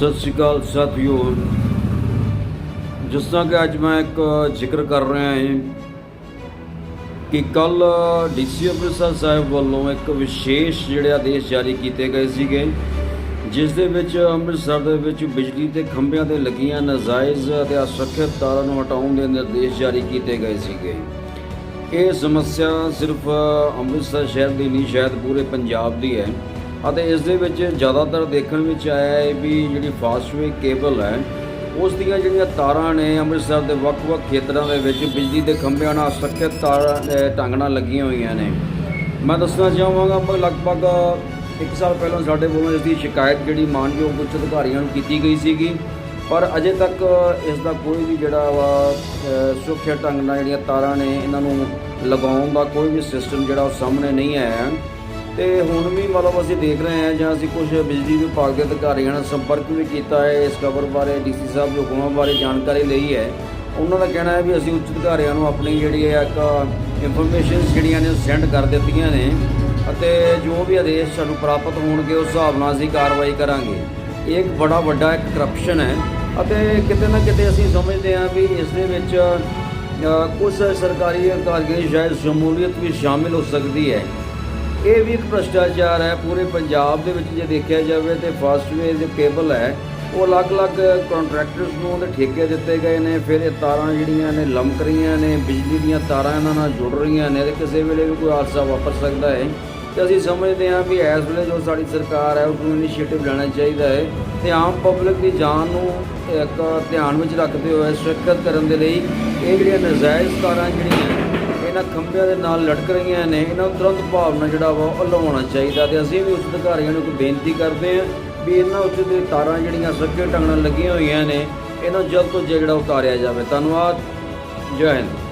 ਸਤਿ ਸ਼੍ਰੀ ਅਕਾਲ ਸਾਥੀਓ। ਜਿਸ ਤਰ੍ਹਾਂ ਕਿ ਅੱਜ ਮੈਂ ਇੱਕ ਜ਼ਿਕਰ ਕਰ ਰਿਹਾ ਹਾਂ ਕਿ ਕੱਲ ਡੀਸੀ ਅੰਮ੍ਰਿਤਸਰ ਸਾਹਿਬ ਵੱਲੋਂ ਇੱਕ ਵਿਸ਼ੇਸ਼ ਜਿਹੜੇ ਆਦੇਸ਼ ਜਾਰੀ ਕੀਤੇ ਗਏ ਸੀਗੇ, ਜਿਸ ਦੇ ਵਿੱਚ ਅੰਮ੍ਰਿਤਸਰ ਦੇ ਵਿੱਚ ਬਿਜਲੀ ਦੇ ਖੰਭਿਆਂ ਤੇ ਲੱਗੀਆਂ ਨਾਜਾਇਜ਼ ਅਤੇ ਅਸੁਰੱਖਿਅਤ ਤਾਰਾਂ ਨੂੰ ਹਟਾਉਣ ਦੇ ਨਿਰਦੇਸ਼ ਜਾਰੀ ਕੀਤੇ ਗਏ ਸੀਗੇ। ਇਹ ਸਮੱਸਿਆ ਸਿਰਫ ਅੰਮ੍ਰਿਤਸਰ ਸ਼ਹਿਰ ਦੀ ਨਹੀਂ, ਸ਼ਾਇਦ ਪੂਰੇ ਪੰਜਾਬ ਦੀ ਹੈ। ਅਤੇ ਇਸ ਦੇ ਵਿੱਚ ਜ਼ਿਆਦਾਤਰ ਦੇਖਣ ਵਿੱਚ ਆਇਆ ਹੈ ਵੀ ਜਿਹੜੀ ਫਾਸਟਵੇ ਕੇਬਲ ਹੈ, ਉਸ ਦੀਆਂ ਜਿਹੜੀਆਂ ਤਾਰਾਂ ਨੇ ਅੰਮ੍ਰਿਤਸਰ ਦੇ ਵੱਖ-ਵੱਖ ਖੇਤਰਾਂ ਦੇ ਵਿੱਚ ਬਿਜਲੀ ਦੇ ਖੰਭਿਆਂ ਨਾਲ ਸੁਰੱਖਿਅਤ ਤਾਰਾਂ ਢੰਗ ਨਾਲ ਲੱਗੀਆਂ ਹੋਈਆਂ ਨੇ। ਮੈਂ ਦੱਸਣਾ ਚਾਹਾਂਗਾ ਪਰ ਲਗਭਗ ਇੱਕ ਸਾਲ ਪਹਿਲਾਂ ਸਾਡੇ ਵੱਲੋਂ ਇਸ ਦੀ ਸ਼ਿਕਾਇਤ ਜਿਹੜੀ ਮਾਨਯੋਗ ਉੱਚ ਅਧਿਕਾਰੀਆਂ ਨੂੰ ਕੀਤੀ ਗਈ ਸੀਗੀ, ਪਰ ਅਜੇ ਤੱਕ ਇਸ ਦਾ ਕੋਈ ਵੀ ਜਿਹੜਾ ਵਾ ਸੁਰੱਖਿਅਤ ਢੰਗ ਨਾਲ ਜਿਹੜੀਆਂ ਤਾਰਾਂ ਨੇ, ਇਹਨਾਂ ਨੂੰ ਲਗਾਉਣ ਦਾ ਕੋਈ ਵੀ ਸਿਸਟਮ ਜਿਹੜਾ ਉਹ ਸਾਹਮਣੇ ਨਹੀਂ ਆਇਆ। ਤੇ ਹੁਣ ਵੀ ਮਤਲਬ ਅਸੀਂ ਦੇਖ ਰਹੇ ਹਾਂ ਜਾਂ ਅਸੀਂ ਕੁਝ ਬਿਜਲੀ ਵਿਭਾਗ ਦੇ ਅਧਿਕਾਰੀਆਂ ਨਾਲ ਸੰਪਰਕ ਵੀ ਕੀਤਾ ਹੈ ਇਸ ਖਬਰ ਬਾਰੇ ਡੀਸੀ ਸਾਹਿਬ ਦੇ ਹੁਕਮਾਂ ਬਾਰੇ ਜਾਣਕਾਰੀ ਲਈ ਹੈ। ਉਹਨਾਂ ਦਾ ਕਹਿਣਾ ਹੈ ਵੀ ਅਸੀਂ ਉੱਚ ਅਧਿਕਾਰੀਆਂ ਨੂੰ ਆਪਣੀ ਜਿਹੜੀ ਹੈ ਇੱਕ ਇਨਫੋਰਮੇਸ਼ਨ ਜਿਹੜੀਆਂ ਨੇ ਸੈਂਡ ਕਰ ਦਿੱਤੀਆਂ ਨੇ ਅਤੇ ਜੋ ਵੀ ਆਦੇਸ਼ ਸਾਨੂੰ ਪ੍ਰਾਪਤ ਹੋਣਗੇ ਉਸ ਹਿਸਾਬ ਨਾਲ ਅਸੀਂ ਕਾਰਵਾਈ ਕਰਾਂਗੇ। ਇਹ ਇੱਕ ਬੜਾ ਵੱਡਾ ਇੱਕ ਕਰਪਸ਼ਨ ਹੈ ਅਤੇ ਕਿਤੇ ਨਾ ਕਿਤੇ ਅਸੀਂ ਸਮਝਦੇ ਹਾਂ ਵੀ ਇਸ ਦੇ ਵਿੱਚ ਅ, ਕੁਝ ਸਰਕਾਰੀ ਅਧਿਕਾਰੀਆਂ ਦੀ ਸ਼ਾਇਦ ਸ਼ਮੂਲੀਅਤ ਵੀ ਸ਼ਾਮਿਲ ਹੋ ਸਕਦੀ ਹੈ। ਇਹ ਵੀ ਇੱਕ ਭ੍ਰਸ਼ਟਾਚਾਰ ਹੈ, ਪੂਰੇ ਪੰਜਾਬ ਦੇ ਵਿੱਚ ਜੇ ਦੇਖਿਆ ਜਾਵੇ ਤੇ ਫਾਸਟਵੇ ਜੋ ਕੇਬਲ ਹੈ, ਉਹ ਅਲੱਗ-ਅਲੱਗ ਕੰਟਰੈਕਟਰਸ ਨੂੰ ਉਹਦੇ ਠੇਕੇ ਦਿੱਤੇ ਗਏ ਨੇ, ਫਿਰ ਇਹ ਤਾਰਾਂ ਜਿਹੜੀਆਂ ਨੇ ਲਮਕ ਰਹੀਆਂ ਨੇ, ਬਿਜਲੀ ਦੀਆਂ ਤਾਰਾਂ ਇਹਨਾਂ ਨਾਲ ਜੁੜ ਰਹੀਆਂ ਨੇ ਤੇ ਕਿਸੇ ਵੇਲੇ ਵੀ ਕੋਈ ਹਾਦਸਾ ਵਾਪਰ ਸਕਦਾ ਹੈ। ਤੇ ਅਸੀਂ ਸਮਝਦੇ ਹਾਂ ਵੀ ਇਸ ਵੇਲੇ ਜੋ ਸਾਡੀ ਸਰਕਾਰ ਹੈ ਉਸ ਨੂੰ ਇਨੀਸ਼ੀਏਟਿਵ ਲੈਣਾ ਚਾਹੀਦਾ ਹੈ ਤੇ ਆਮ ਪਬਲਿਕ ਦੀ ਜਾਨ ਨੂੰ ਇੱਕ ਧਿਆਨ ਵਿੱਚ ਰੱਖਦੇ ਹੋਏ ਸੁਰੱਖਿਅਤ ਕਰਨ ਦੇ ਲਈ ਇਹ ਜਿਹੜੀਆਂ ਨਜਾਇਜ਼ ਤਾਰਾਂ ਜਿਹੜੀਆਂ ਇਹਨਾਂ ਖੰਭਿਆਂ ਦੇ ਨਾਲ ਲਟਕ ਰਹੀਆਂ ਨੇ, ਇਹਨਾਂ ਨੂੰ ਤੁਰੰਤ ਭਾਵਨਾ ਜਿਹੜਾ ਵਾ ਉਹ ਲਵਾਉਣਾ ਚਾਹੀਦਾ ਤੇ ਅਸੀਂ ਵੀ ਉਸ ਅਧਿਕਾਰੀਆਂ ਨੂੰ ਇੱਕ ਬੇਨਤੀ ਕਰਦੇ ਹਾਂ ਵੀ ਇਹਨਾਂ ਉੱਤੇ ਦੇ ਤਾਰਾਂ ਜਿਹੜੀਆਂ ਸੁਰੱਖਿਅਤ ਢੰਗ ਨਾਲ ਲੱਗੀਆਂ ਹੋਈਆਂ ਨੇ, ਇਹਨਾਂ ਨੂੰ ਜਲਦ ਤੋਂ ਜਲਦ ਜਿਹੜਾ ਉਤਾਰਿਆ ਜਾਵੇ। ਧੰਨਵਾਦ। ਜੈ ਹਿੰਦ।